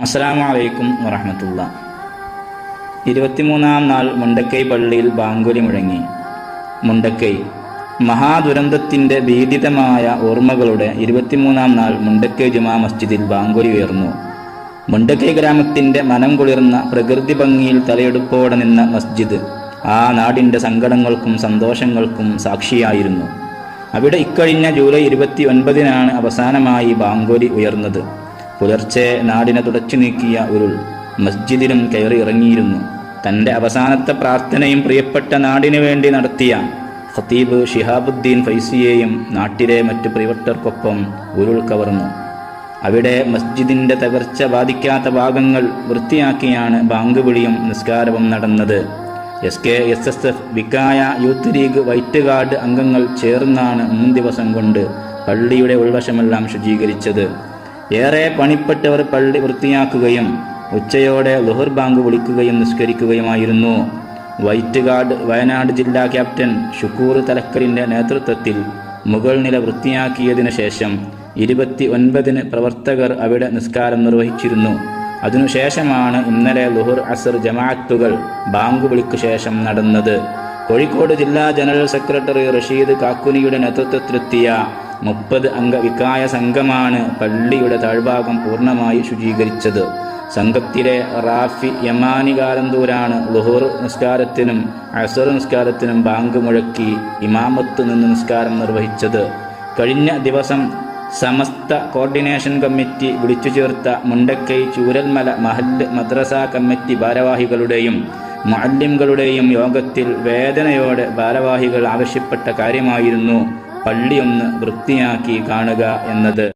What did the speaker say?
അസ്സലാമു വലൈക്കും വറഹമത്തുള്ള. ഇരുപത്തിമൂന്നാം നാൾ മുണ്ടക്കൈ പള്ളിയിൽ ബാങ്കുലി മുഴങ്ങി. മുണ്ടക്കൈ മഹാദുരന്തത്തിന്റെ ഭീതിതമായ ഓർമ്മകളുടെ ഇരുപത്തിമൂന്നാം നാൾ മുണ്ടക്കൈ ജുമാ മസ്ജിദിൽ ബാങ്കുലി ഉയർന്നു. മുണ്ടക്കൈ ഗ്രാമത്തിന്റെ മനം കുളിർന്ന പ്രകൃതി ഭംഗിയിൽ തലയെടുപ്പോടെ നിന്ന മസ്ജിദ് ആ നാടിന്റെ സങ്കടങ്ങൾക്കും സന്തോഷങ്ങൾക്കും സാക്ഷിയായിരുന്നു. അവിടെ ഇക്കഴിഞ്ഞ ജൂലൈ ഇരുപത്തി ഒൻപതിനാണ് അവസാനമായി ബാങ്കോലി ഉയർന്നത്. പുലർച്ചെ നാടിനെ തുടച്ചു നീക്കിയ ഉരുൾ മസ്ജിദിനും കയറി ഇറങ്ങിയിരുന്നു. തന്റെ അവസാനത്തെ പ്രാർത്ഥനയും പ്രിയപ്പെട്ട നാടിനു വേണ്ടി നടത്തിയ ഖത്തീബ് ഷിഹാബുദ്ദീൻ ഫൈസിയെയും നാട്ടിലെ മറ്റു പ്രിയപ്പെട്ടർക്കൊപ്പം ഉരുൾ കവർന്നു. അവിടെ മസ്ജിദിന്റെ തകർച്ച ബാധിക്കാത്ത ഭാഗങ്ങൾ വൃത്തിയാക്കിയാണ് ബാങ്ക് വിളിയും നിസ്കാരവും നടന്നത്. S K S S F Vikaya youth league white guard അംഗങ്ങൾ ചേർന്നാണ് മൂന്ന് ദിവസം കൊണ്ട് പള്ളിയുടെ ഉൾവശമെല്ലാം ശുചീകരിച്ചത്. ഏറെ പണിപ്പെട്ടവർ പള്ളി വൃത്തിയാക്കുകയും ഉച്ചയോടെ ലുഹർ ബാങ്ക് വിളിക്കുകയും നിഷ്കരിക്കുകയുമായിരുന്നു വൈറ്റ് ഗാർഡ് വയനാട് ജില്ലാ ക്യാപ്റ്റൻ ഷുക്കൂർ തലക്കലിന്റെ നേതൃത്വത്തിൽ മുകൾ നില വൃത്തിയാക്കിയതിനു ശേഷം ഇരുപത്തി ഒൻപതിന് പ്രവർത്തകർ അവിടെ നിസ്കാരം നിർവഹിച്ചിരുന്നു. അതിനുശേഷമാണ് ഇന്നലെ ലുഹുർ അസർ ജമാഅത്തുകൾ ബാങ്ക് വിളിക്കു ശേഷം നടന്നത്. കോഴിക്കോട് ജില്ലാ ജനറൽ സെക്രട്ടറി റഷീദ് കാക്കുനിയുടെ നേതൃത്വത്തിലെത്തിയ മുപ്പത് അംഗ വികായ സംഘമാണ് പള്ളിയുടെ താഴ്ഭാഗം പൂർണമായി ശുചീകരിച്ചത്. സംഘത്തിലെ റാഫി യമാനി കാലന്തൂരാണ് ലുഹൂർ നിസ്കാരത്തിനും അസർ നിസ്കാരത്തിനും ബാങ്ക് മുഴക്കി ഇമാമത്ത് നിന്ന് നിസ്കാരം നിർവഹിച്ചത്. കഴിഞ്ഞ ദിവസം സമസ്ത കോർഡിനേഷൻ കമ്മിറ്റി വിളിച്ചു ചേർത്ത മുണ്ടക്കൈ ചൂരൽമല മഹല്ല് മദ്രസ കമ്മിറ്റി ഭാരവാഹികളുടെയും മുഅല്ലിംകളുടെയും യോഗത്തിൽ വേദനയോടെ ഭാരവാഹികൾ ആവശ്യപ്പെട്ട കാര്യമായിരുന്നു. പള്ളിയൊന്ന് വൃത്തിയാക്കി കാണുക എന്നത്